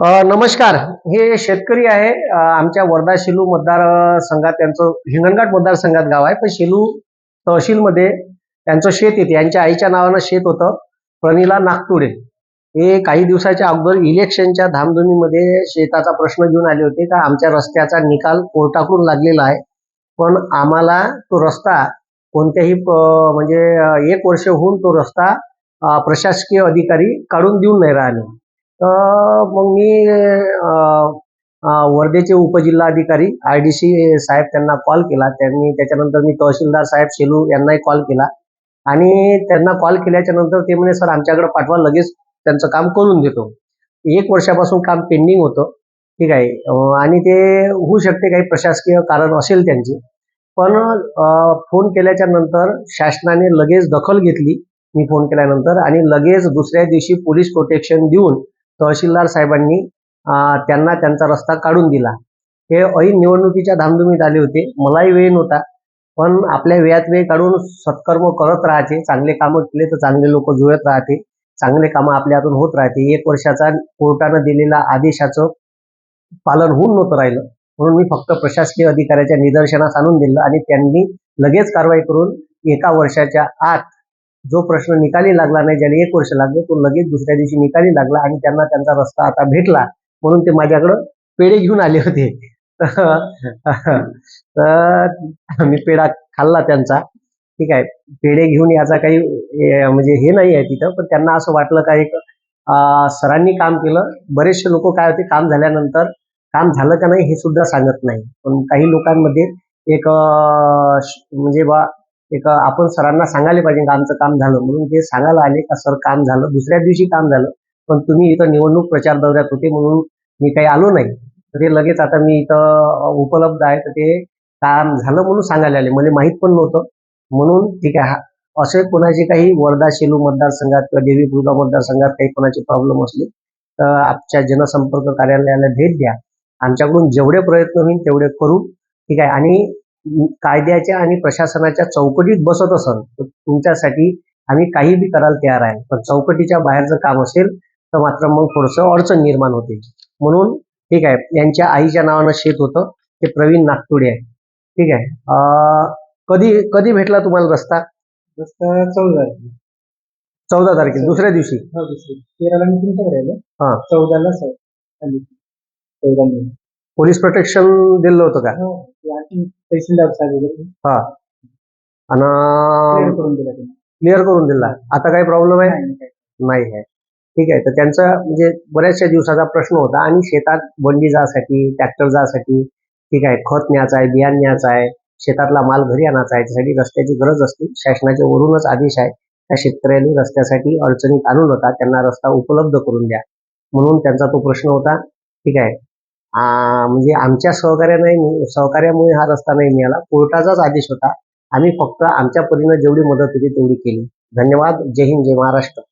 नमस्कार. हे शेतकरी आहे आमच्या वर्धा शेलू मतदार संघात त्यांचं हिंगणघाट मतदारसंघात गाव आहे. पण शेलू तहसीलमध्ये त्यांचं शेत येते. यांच्या आईच्या नावानं शेत होतं प्रमिला नागतुडे. हे काही दिवसाच्या अगोदर इलेक्शनच्या धामधुमीमध्ये शेताचा प्रश्न घेऊन आले होते. का आमच्या रस्त्याचा निकाल कोर्टाकडून लागलेला आहे. पण आम्हाला तो रस्ता कोणत्याही म्हणजे एक वर्ष होऊन तो रस्ता प्रशासकीय अधिकारी काढून देऊन नाही राहिले. तर मग मी वर्धेचे उपजिल्हाधिकारी आय डी सी साहेब त्यांना कॉल केला. त्यांनी त्याच्यानंतर मी तहसीलदार साहेब शेलू यांनाही कॉल केला. आणि त्यांना कॉल केल्याच्यानंतर ते म्हणे सर आमच्याकडे पाठवा लगेच त्यांचं काम करून देतो. एक वर्षापासून काम पेंडिंग होतं. ठीक आहे. आणि ते होऊ शकते काही प्रशासकीय कारण असेल त्यांची. पण फोन केल्याच्यानंतर शासनाने लगेच दखल घेतली. मी फोन केल्यानंतर आणि लगेच दुसऱ्या दिवशी पोलीस प्रोटेक्शन देऊन तहसीलदार साहेबांनी त्यांना त्यांचा रस्ता काढून दिला. हे ऐन निवडणुकीच्या धामधुमीत आले होते. मलाही वेळ नव्हता. पण आपल्या वेळात वेळ काढून सत्कर्म करत राहते चांगले कामं केले तर चांगले लोक जुळत राहते. चांगले कामं आपल्या हातून होत राहते. एक वर्षाचा कोर्टानं दिलेला आदेशाचं पालन होऊन नव्हतं राहिलं. म्हणून मी फक्त प्रशासकीय अधिकाऱ्याच्या निदर्शनास आणून दिलं आणि त्यांनी लगेच कारवाई करून एका वर्षाच्या आत जो प्रश्न निकाली लागला नाही ज्याला एक वर्ष लागलं तो लगेच दुसऱ्या दिवशी निकाली लागला आणि त्यांना त्यांचा रस्ता आता भेटला. म्हणून ते माझ्याकडं पेढे घेऊन आले होते. तर मी पेढा खाल्ला त्यांचा. ठीक आहे. पेढे घेऊन याचा काही म्हणजे हे नाही आहे तिथं पण त्यांना असं वाटलं का एक सरांनी काम केलं. बरेचसे लोक काय होते काम झाल्यानंतर काम झालं का नाही हे सुद्धा सांगत नाही. पण काही लोकांमध्ये एक म्हणजे बा एक आपण सरांना सांगायला पाहिजे का आमचं काम झालं? म्हणून ते सांगायला आले का सर काम झालं दुसऱ्या दिवशी काम झालं पण तुम्ही इथं निवडणूक प्रचार दौऱ्यात होते म्हणून मी काही आलो नाही. तर ते लगेच आता मी इथं उपलब्ध आहे. तर ते काम झालं म्हणून सांगायला आले. मला माहीत पण नव्हतं. म्हणून ठीक आहे हा- असे कोणाचे काही वर्धा शेलू मतदारसंघात किंवा देवी दुर्गा मतदारसंघात काही कोणाचे प्रॉब्लेम असले तर आमच्या जनसंपर्क कार्यालयाला भेट द्या. आमच्याकडून जेवढे प्रयत्न होईल तेवढे करू. ठीक आहे आणि कायद्याच्या आणि प्रशासनाच्या चौकटीत बसत असाल तर तुमच्यासाठी आम्ही काही बी करायला तयार आहे. पण चौकटीच्या बाहेरचं काम असेल तर मात्र मग थोडंसं अडचण निर्माण होते. म्हणून ठीक आहे यांच्या आईच्या नावानं शेत होतं ते प्रवीण नागतुडे आहे. ठीक आहे अं, कधी कधी भेटला तुम्हाला रस्ता? रस्ता चौदा. चौदा तारखेला दुसऱ्या दिवशी? हो तेराला मी तुमच्याकडे आलो. हा. चौदाला चौदा पोलीस प्रोटेक्शन दिलं होतं का? हो तहसीलदार साहेब वगैरे आणि clear करून दिला त्यांनी. क्लिअर करून दिला. आता काही प्रॉब्लेम आहे? नाही, नाही, काही. नाही. आहे. ठीक आहे. तर त्यांचा म्हणजे बऱ्याचशा दिवसाचा प्रश्न होता आणि शेतात बंडी जासाठी ट्रॅक्टर जासाठी ठीक आहे खत न्यायचं आहे बियाण न्यायचं आहे शेतातला माल घरी आणायचा आहे त्यासाठी रस्त्याची गरज असते. शासनाच्या वरूनच आदेश आहे त्या शेतकऱ्यांनी रस्त्यासाठी अडचणीत आणू नका त्यांना रस्ता उपलब्ध करून द्या. म्हणून त्यांचा तो प्रश्न होता. ठीक आहे. म्हणजे आमच्या सहकार्याने सहकार्यामुळे हा रस्ता नाही मिळाला. कोर्टाचाच आदेश होता. आम्ही फक्त आमच्या परीनं जेवढी मदत होती तेवढी केली. धन्यवाद. जय हिंद जय महाराष्ट्र.